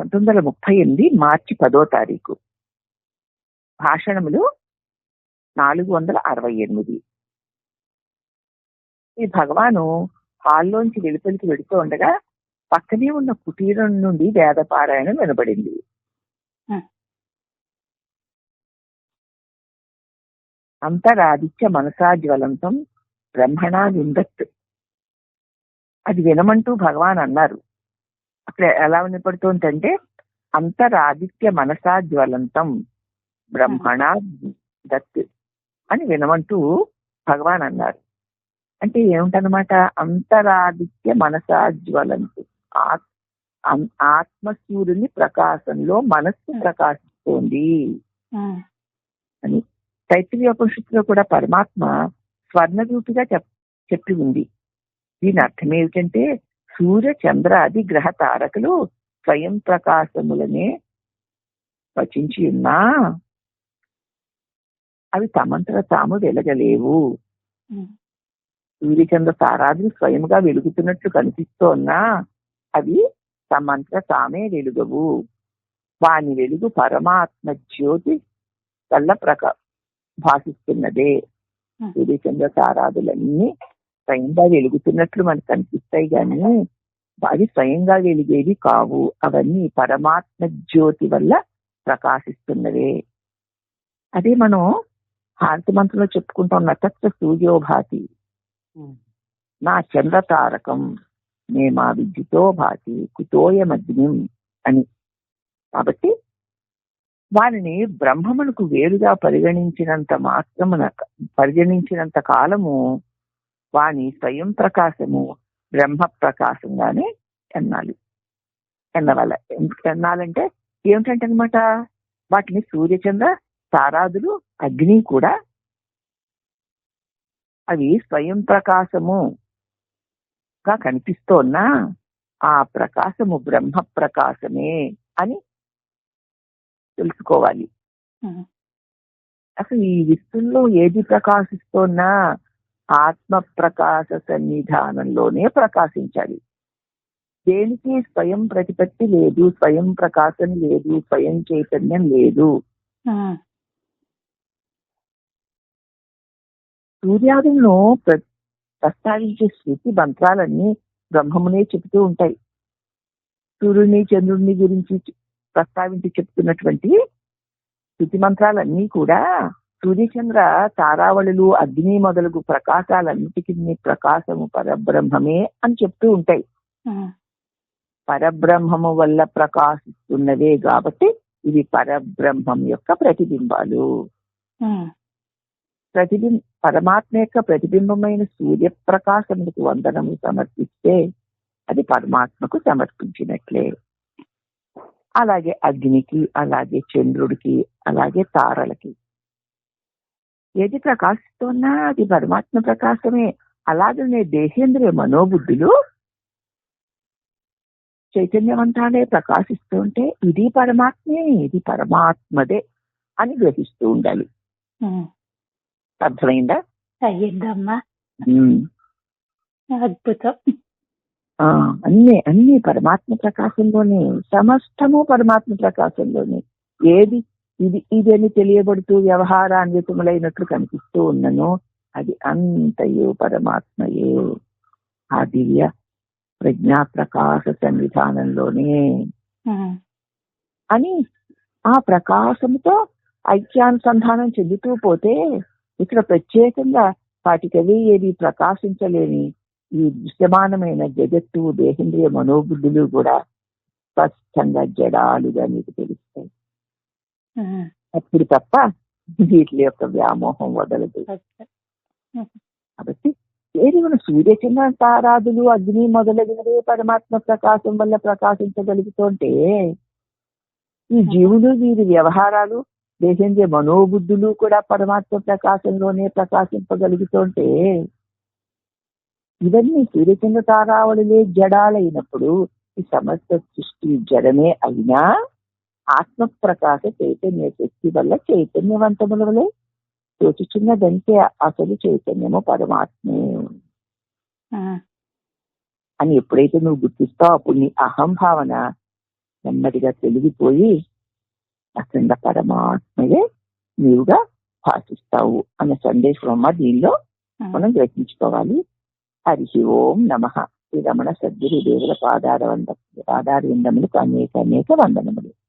పంతొమ్మిది వందల ముప్పై ఎనిమిది మార్చి పదో తారీఖు. భాషణములు నాలుగు వందల అరవై ఎనిమిది. ఈ భగవాను హాల్లోంచి వెలుపలికి వెడుతూ ఉండగా పక్కనే ఉన్న కుటీరం నుండి వేద పారాయణం వినబడింది. అంతరాదిత్య మనసాజ్వలంతం బ్రహ్మణా విందత్. అది వినమంటూ భగవాన్ అన్నారు అక్కడ ఎలా వినపడుతుందంటే అంతరాదిత్య మనసా జ్వలంతం బ్రహ్మణ దత్ అని వినమంటూ భగవాన్ అన్నారు. అంటే ఏమిటనమాట అంతరాదిత్య మనసా జ్వలంతు. ఆత్మసూర్యుని ప్రకాశంలో మనస్సు ప్రకాశిస్తోంది. అని తైత్రీయోపనిషత్తులో కూడా పరమాత్మ స్వర్ణరూపిగా చెప్ చెప్పి ఉంది. దీని అర్థం ఏమిటంటే సూర్య చంద్రాది గ్రహ తారకులు స్వయం ప్రకాశములనే వచించి ఉన్నా అవి తమంతట తాము వెలగలేవు. సూర్యచంద్ర తారాదులు స్వయంగా వెలుగుతున్నట్లు కనిపిస్తోన్నా అవి తమంతట తామే వెలుగవు. వాని వెలుగు పరమాత్మ జ్యోతి వల్ల ప్రకా భాషిస్తున్నదే. సూర్యచంద్ర తారాదులన్నీ స్వయంగా వెలుగుతున్నట్లు మనకు కనిపిస్తాయి కానీ అవి స్వయంగా వెలిగేవి కావు. అవన్నీ పరమాత్మ జ్యోతి వల్ల ప్రకాశిస్తున్నవే. అదే మనం హారతి మంత్రంలో చెప్పుకుంటాం నక్షత్ర సూర్యోభాతి. నా చంద్ర తారకం నే మా విద్యుతో భాతి కుతోయమగ్నిం అని. కాబట్టి వారిని బ్రహ్మమునకు వేరుగా పరిగణించినంత మాత్రమున పరిగణించినంత కాలము వాని స్వయం ప్రకాశము బ్రహ్మ ప్రకాశంగానే ఎన్నాలి ఎన్నవల్ల ఎందుకు ఎన్నాలంటే ఏమిటంటే అనమాట వాటిని సూర్యచంద్ర తారాదులు అగ్ని కూడా అవి స్వయం ప్రకాశము గా కనిపిస్తోన్నా ఆ ప్రకాశము బ్రహ్మ ప్రకాశమే అని తెలుసుకోవాలి. అసలు ఈ విశ్వంలో ఏది ప్రకాశిస్తోన్నా ఆత్మ ప్రకాశ సన్నిధానంలోనే ప్రకాశించాలి. దేనికి స్వయం ప్రతిపత్తి లేదు స్వయం ప్రకాశం లేదు స్వయం చైతన్యం లేదు. సూర్యాదులను ప్ర- ప్రస్తావించే శృతి మంత్రాలన్నీ బ్రహ్మమునే చెబుతూ ఉంటాయి. సూర్యుని చంద్రుడిని గురించి ప్రస్తావించి చెప్తున్నటువంటి శృతి మంత్రాలన్నీ కూడా సూర్యచంద్ర తారావళులు అగ్ని మొదలగు ప్రకాశాలన్నిటికీ ప్రకాశము పరబ్రహ్మమే అని చెప్తూ ఉంటాయి. పరబ్రహ్మము వల్ల ప్రకాశిస్తున్నవే కాబట్టి ఇవి పరబ్రహ్మం యొక్క ప్రతిబింబాలు. ఉమ్, ప్రతిబిం పరమాత్మ యొక్క ప్రతిబింబమైన సూర్యప్రకాశములకు వందనము సమర్పిస్తే అది పరమాత్మకు సమర్పించినట్లే. అలాగే అగ్నికి అలాగే చంద్రుడికి అలాగే తారలకి. ఏది ప్రకాశిస్తున్నా అది పరమాత్మ ప్రకాశమే. అలాగనే దేహేంద్రియ మనోబుద్ధులు చైతన్యవంతాలే ప్రకాశిస్తూ ఉంటే ఇది పరమాత్మే ఇది పరమాత్మదే అని గ్రహిస్తూ ఉండాలి. అర్థమైందా? అయ్యిందమ్మా. అద్భుతం. ఆ అన్ని అన్ని పరమాత్మ ప్రకాశంలోనే సమస్తము పరమాత్మ ప్రకాశంలోనే. ఏది ఇది ఇది అని తెలియబడుతూ వ్యవహారాన్వితములైనట్లు కనిపిస్తూ ఉన్నను. అది అంతయు పరమాత్మయే. ఆ దివ్య ప్రజ్ఞా ప్రకాశ సన్నిధానంలోనే అని ఆ ప్రకాశంతో ఐక్యానుసంధానం చెందుతూ పోతే ఇక్కడ ప్రత్యేకంగా వాటికవి ఏది ప్రకాశించలేని ఈ దృశ్యమానమైన జగత్తు దేహేంద్రియ మనోబుద్ధులు కూడా స్పష్టంగా జడాలుగా మీకు తెలుస్తాయి. అప్పుడు తప్ప వీటి యొక్క వ్యామోహం వదలదు. కాబట్టి ఏది మన సూర్యచంద్ర తారాదులు అగ్ని మొదలగునవే పరమాత్మ ప్రకాశం వల్ల ప్రకాశించగలుగుతుంటే ఈ జీవులు వీరి వ్యవహారాలు దేశేంద్రియ మనోబుద్ధులు కూడా పరమాత్మ ప్రకాశంలోనే ప్రకాశింపగలుగుతుంటే ఇవన్నీ సూర్యచంద్ర తారావళిలే జడాలైనప్పుడు ఈ సమస్త సృష్టి జడమే అయినా ఆత్మ ప్రకాశ చైతన్య శక్తి వల్ల చైతన్యవంతముల వలె తోచుచున్నదంటే అసలు చైతన్యము పరమాత్మే. అని ఎప్పుడైతే నువ్వు గుర్తిస్తావు అప్పుడు నీ అహం భావన నెమ్మదిగా తెలిగిపోయి అఖండ పరమాత్మయే నీవుగా భాషిస్తావు అన్న సందేశం అమ్మ దీనిలో మనం గ్రహించుకోవాలి. హరి ఓం నమ. శ్రీ రమణ సద్గురు దేవుల పాదార వంద పాదార విందములకు అనేక అనేక వందనములు.